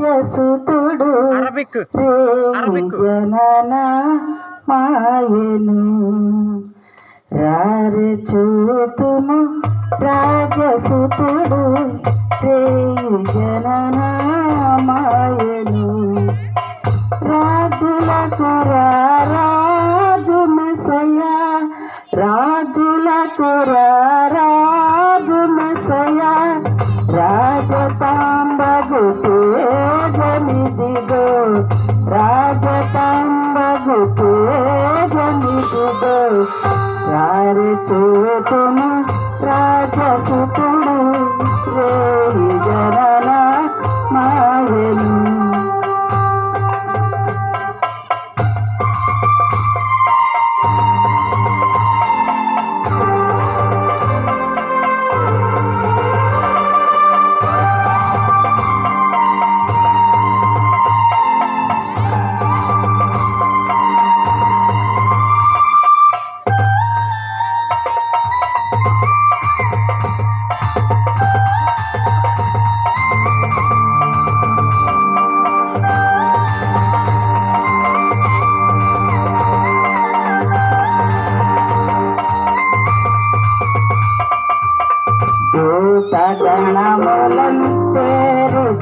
రాజసుతుడు జనన మాయను. రారు చూతుము రాజసుతుడు రే జనన మాయను. రాజుల రాజులకు రాజు మసయ రాజుల రా. ಮಿದಿಗ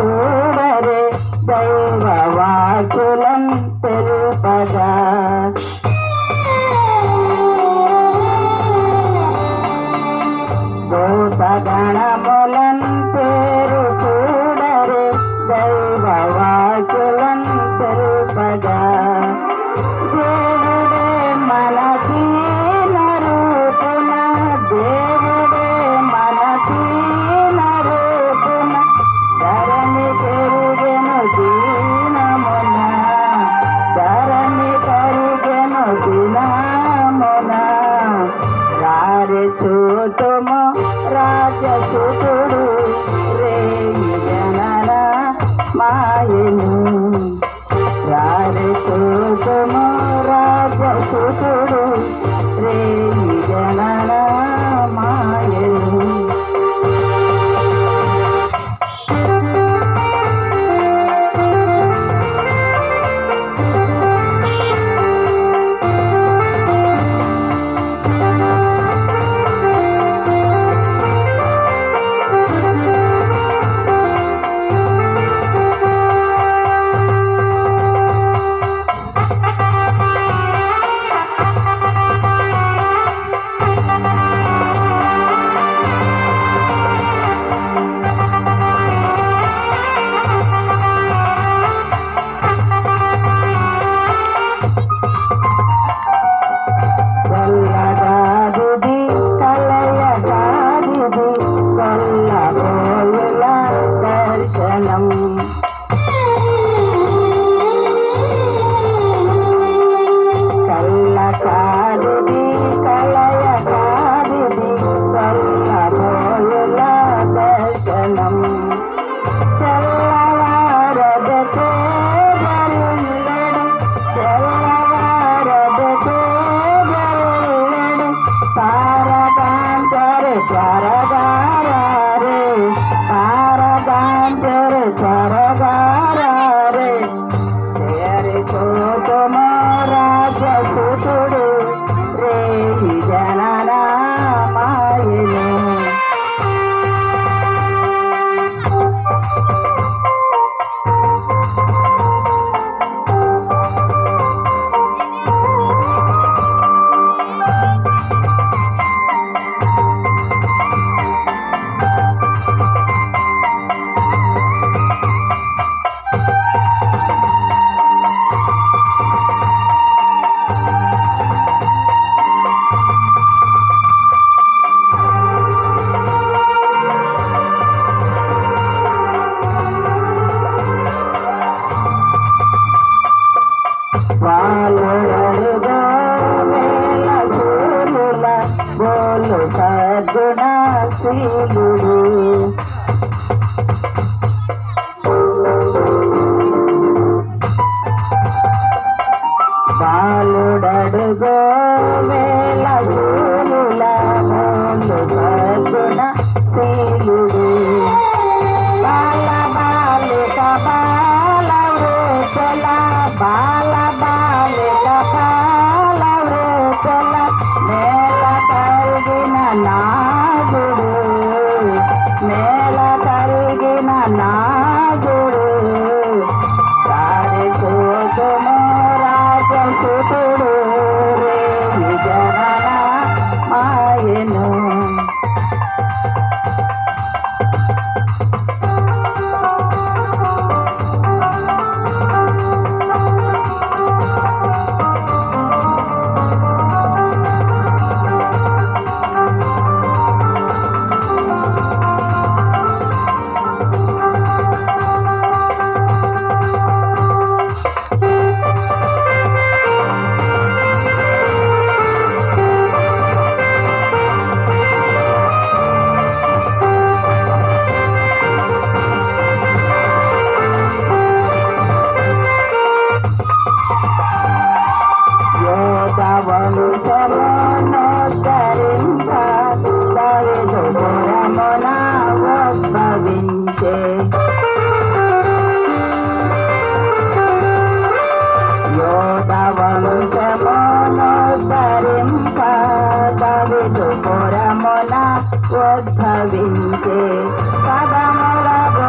Oh. జ్ఞానం కళ్ళకారుది కలయ కారుది కళ్ళబోలుల దర్శనం. ఉద్భవించే యోగవలు సమోన్నోద్ధరింప పురమున ఉద్భవించే పదములకు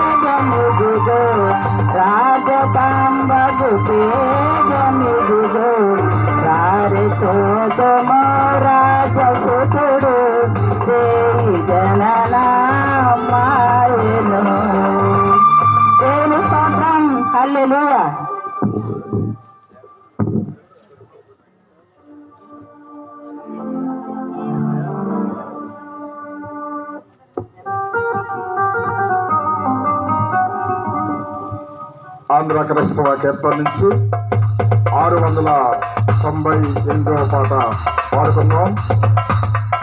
చూతము రాజసుతుడు శ్రీ జనన మాయను వారి చూతము రాజసుతుడు శ్రీ ఆంధ్ర క్రైస్తవ కీర్తన నుంచి ఆరు వందల తొంభై ఎనిమిదవ పాట పాడుకున్నాం